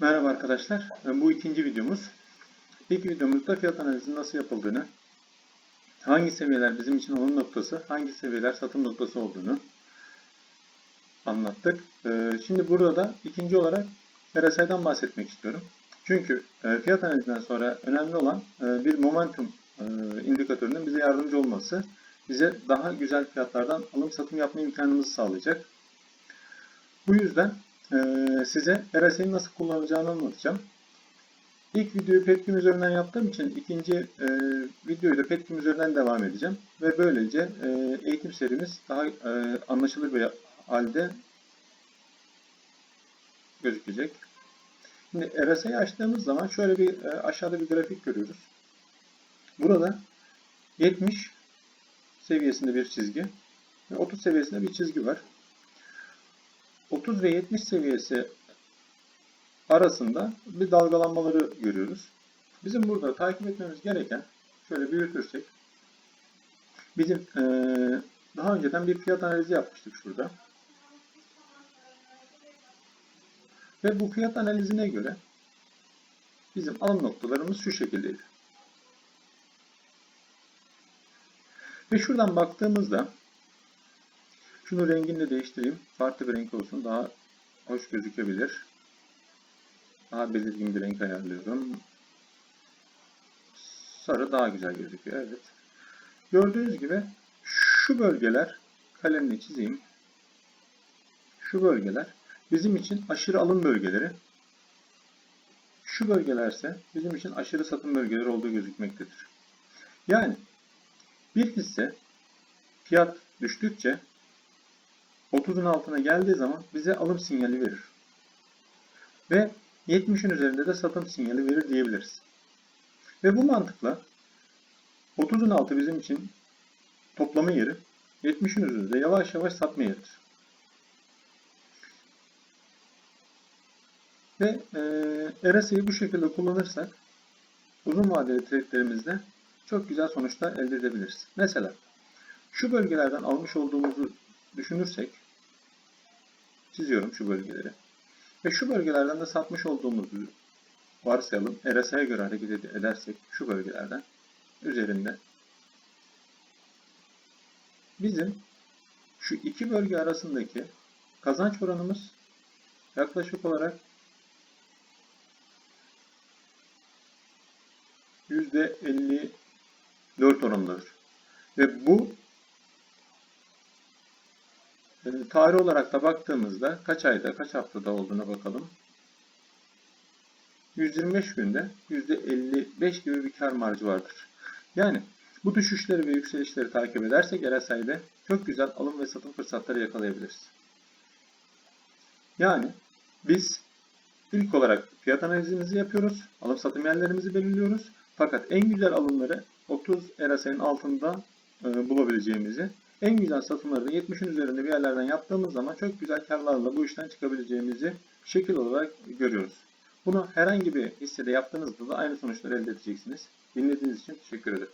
Merhaba arkadaşlar. Bu ikinci videomuz. İlk videomuzda fiyat analizinin nasıl yapıldığını, hangi seviyeler bizim için alım noktası, hangi seviyeler satım noktası olduğunu anlattık. Ee, Şimdi burada da ikinci olarak RSI'den bahsetmek istiyorum. Çünkü e, fiyat analizinden sonra önemli olan e, bir momentum e, indikatörünün bize yardımcı olması, bize daha güzel fiyatlardan alım satım yapma imkanımızı sağlayacak. Bu yüzden ee, size RSI'yi nasıl kullanacağını anlatacağım. İlk videoyu Petkim üzerinden yaptığım için ikinci e, videoyu da Petkim üzerinden devam edeceğim. Ve böylece e, eğitim serimiz daha e, anlaşılır bir halde gözükecek. Şimdi RSI'yi açtığımız zaman şöyle bir e, aşağıda bir grafik görüyoruz. Burada 70 seviyesinde bir çizgi ve 30 seviyesinde bir çizgi var. 30 ve 70 seviyesi arasında bir dalgalanmaları görüyoruz. Bizim burada takip etmemiz gereken, şöyle büyütürsek, bizim ee, daha önceden bir fiyat analizi yapmıştık şurada. Ve bu fiyat analizine göre bizim alım noktalarımız şu şekildeydi. Ve şuradan baktığımızda şunu rengini de değiştireyim. Farklı bir renk olsun. Daha hoş gözükebilir. Daha belirgin bir renk ayarlıyorum. Sarı daha güzel gözüküyor. Evet. Gördüğünüz gibi şu bölgeler kalemle çizeyim. Şu bölgeler bizim için aşırı alım bölgeleri. Şu bölgelerse bizim için aşırı satım bölgeleri olduğu gözükmektedir. Yani bir hisse fiyat düştükçe 30'un altına geldiği zaman bize alım sinyali verir. Ve 70'in üzerinde de satım sinyali verir diyebiliriz. Ve bu mantıkla 30'un altı bizim için toplama yeri, 70'in üzerinde yavaş yavaş satma yeridir. Ve e, bu şekilde kullanırsak uzun vadeli trade'lerimizde çok güzel sonuçlar elde edebiliriz. Mesela şu bölgelerden almış olduğumuzu düşünürsek çiziyorum şu bölgeleri. Ve şu bölgelerden de satmış olduğumuzu varsayalım. RSI'ye göre hareket edersek şu bölgelerden üzerinde bizim şu iki bölge arasındaki kazanç oranımız yaklaşık olarak %54 oranındadır. Ve bu tarih olarak da baktığımızda kaç ayda, kaç haftada olduğuna bakalım. 125 günde %55 gibi bir kar marjı vardır. Yani bu düşüşleri ve yükselişleri takip edersek RSI'de çok güzel alım ve satım fırsatları yakalayabiliriz. Yani biz ilk olarak fiyat analizimizi yapıyoruz. Alım satım yerlerimizi belirliyoruz. Fakat en güzel alımları 30 RSI'nin altında e, bulabileceğimizi en güzel satımları da 70'in üzerinde bir yerlerden yaptığımız zaman çok güzel karlarla bu işten çıkabileceğimizi şekil olarak görüyoruz. Bunu herhangi bir hissede yaptığınızda da aynı sonuçları elde edeceksiniz. Dinlediğiniz için teşekkür ederim.